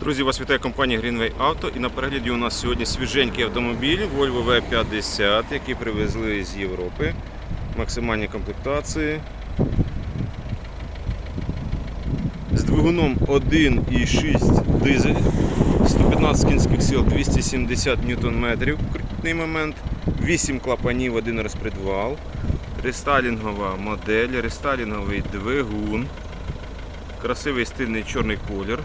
Друзі, вас вітає компанія Greenway Auto і на перегляді у нас сьогодні свіженький автомобіль Volvo V50, який привезли з Європи. Максимальні комплектації. З двигуном 1,6 дизель, 115 кінських сил, 270 Нм крутний момент, 8 клапанів, один розпредвал, рестайлінгова модель, рестайлінговий двигун, красивий стильний чорний колір.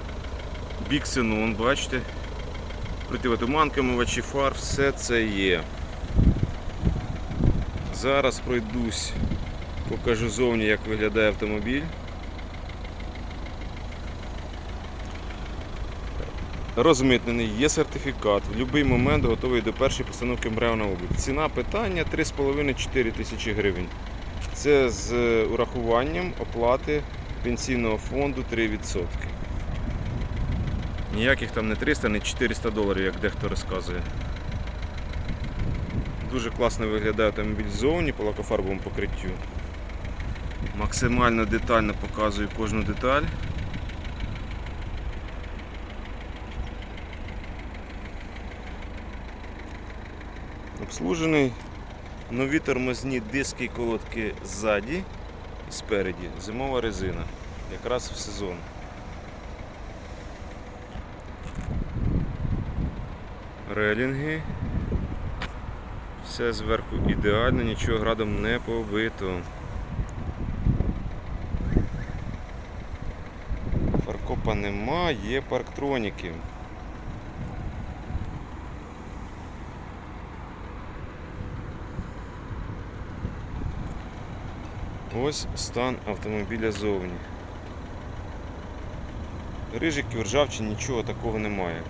Бік Синон, бачите? Омивачі фар, все це є. Зараз пройдусь, покажу зовні, як виглядає автомобіль. Розмитнений, є сертифікат, в будь-який момент готовий до першої постановки МРЕО на облік. Ціна питання 3,5-4 тисячі гривень. Це з урахуванням оплати пенсійного фонду 3%. Ніяких там не 300, не 400 доларів, як дехто розказує. Дуже класно виглядає автомобіль ззовні по лакофарбовому покриттю. Максимально детально показую кожну деталь. Обслужений нові тормозні диски і колодки ззаді і спереді. Зимова резина. Якраз в сезон. Релінги. Все зверху ідеально, нічого градом не побито. Фаркопа нема, є парктроніки. Ось стан автомобіля зовні. Рижиків, ржавчин, нічого такого немає.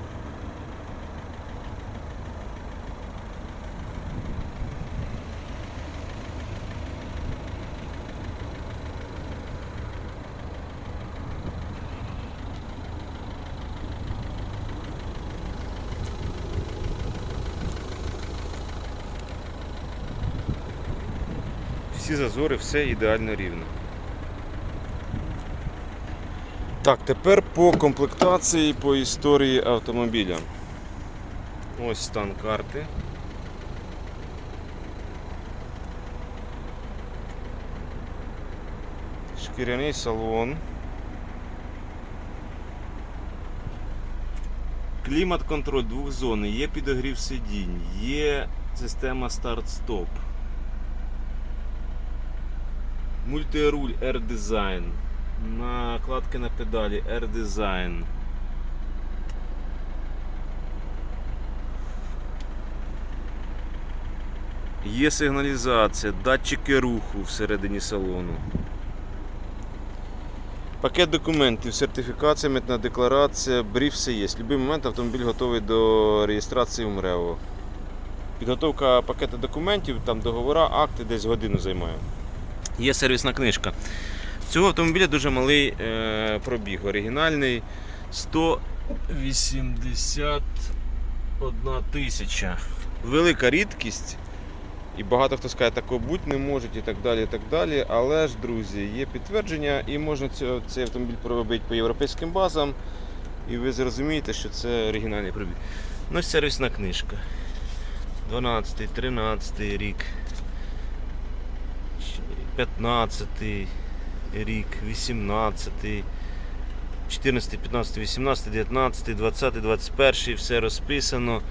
Всі зазори, все ідеально рівно. Так, тепер по комплектації, по історії автомобіля. Ось стан карти. Шкіряний салон. Клімат-контроль двохзонний, є підогрів сидінь, є система старт-стоп. Мультируль R-Design. Накладки на педалі R-Design. Є сигналізація, датчики руху всередині салону. Пакет документів, сертифікація, митна декларація, бриф все є. В будь-який момент автомобіль готовий до реєстрації в МРЕО. Підготовка пакету документів, там договора, акти десь годину займає. Є сервісна книжка. Цього автомобіля дуже малий е, пробіг. Оригінальний 181 тисяча. Велика рідкість. І багато хто скаже, такого бути не можуть і так далі. і так далі. Але ж, друзі, є підтвердження і можна цей автомобіль проробити по європейським базам. І ви зрозумієте, що це оригінальний пробіг. Ну, сервісна книжка. 12, 13 рік. 15 рік, 18, 14, 15, 18, 19, 20, 21, все розписано.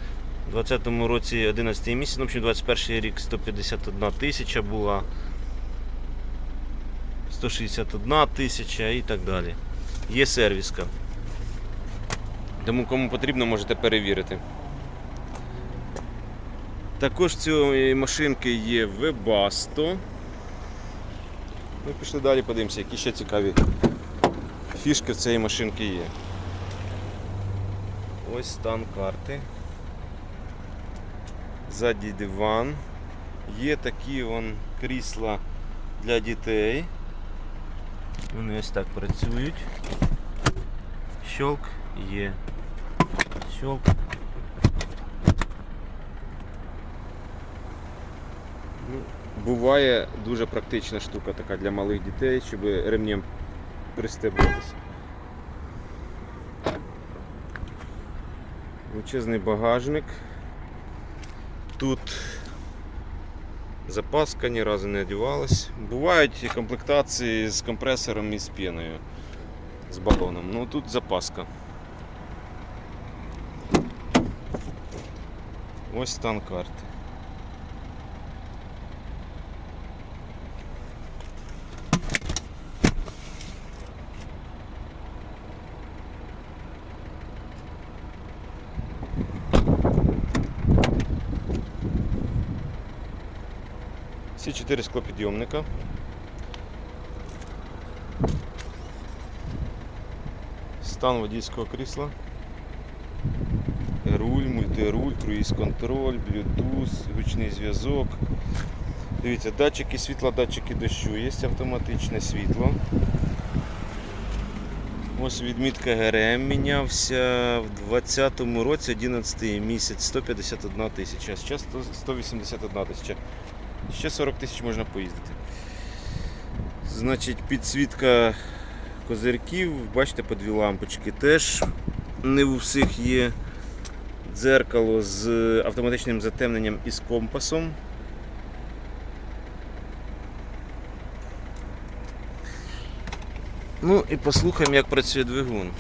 У 20 році 11 місяць, ну, в общем, 21 рік 151 тисяча була, 161 тисяча і так далі. Є сервіска. Тому кому потрібно, можете перевірити. Також цієї машинки є Webasto. Ми пішли далі, подивимося, які ще цікаві фішки в цієї машинки є. Ось стан карти. Ззаді диван. Є такі вон крісла для дітей. Вони ось так працюють. Щелк є. Щелк. Ну, буває дуже практична штука така для малих дітей, щоб ремнем пристебуватися. Величезний багажник. Тут запаска ні разу не одівалась. Бувають комплектації з компресором і з піною, з балоном. Ну тут запаска. Ось стан карти. Всі чотири склопідйомника. Стан водійського крісла. Руль, мультируль, круїз-контроль, блютуз, гучний зв'язок. Дивіться, датчики світла, датчики дощу, є автоматичне світло. Ось відмітка ГРМ мінявся в 2020 році, 11 місяць, 151 тисяча, зараз 181 тисяча. Ще 40 тисяч можна поїздити. Значить, підсвітка козирків, бачите, по дві лампочки теж не у всіх є. Дзеркало з автоматичним затемненням і з компасом. Ну і послухаємо, як працює двигун.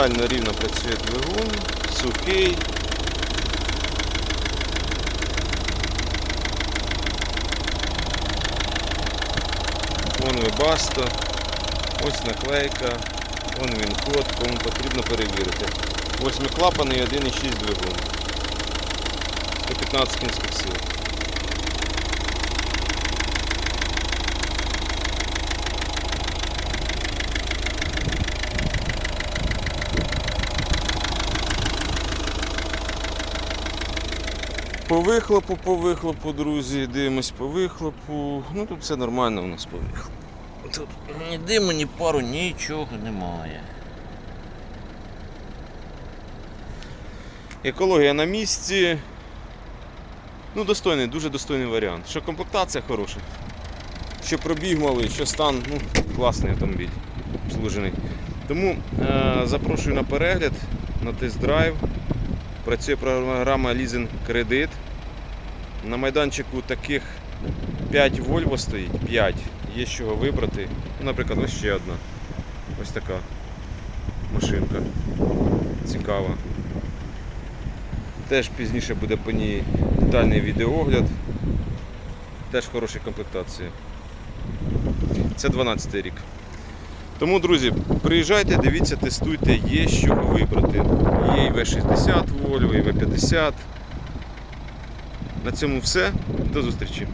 Ідеально рівно працює двигун, сухий. Вон вебасто, ось наклейка, вон він код, кому потрібно перевірити. Восьмиклапаний 1,6 двигун. 115 кінських сил. По вихлопу, по вихлопу, друзі, дивимось по вихлопу. Ну тут все нормально у нас по вихлопу. Тут ні диму, ні пару, нічого немає. Екологія на місці. Ну, достойний, дуже достойний варіант. Що комплектація хороша, що пробіг малий, що стан, ну, класний автомобіль обслужений. Тому е- запрошую на перегляд, на тест-драйв. Працює програма Leasing Кредит. На майданчику таких 5 Volvo стоїть, 5. Є з чого вибрати. Ну, наприклад, ось ще одна. Ось така машинка. Цікава. Теж пізніше буде по ній детальний відеоогляд. Теж хороша комплектація. Це 12 рік. Тому, друзі, приїжджайте, дивіться, тестуйте, є з вибрати. Є і В60 Volvo, і В50. На цьому все. До зустрічі.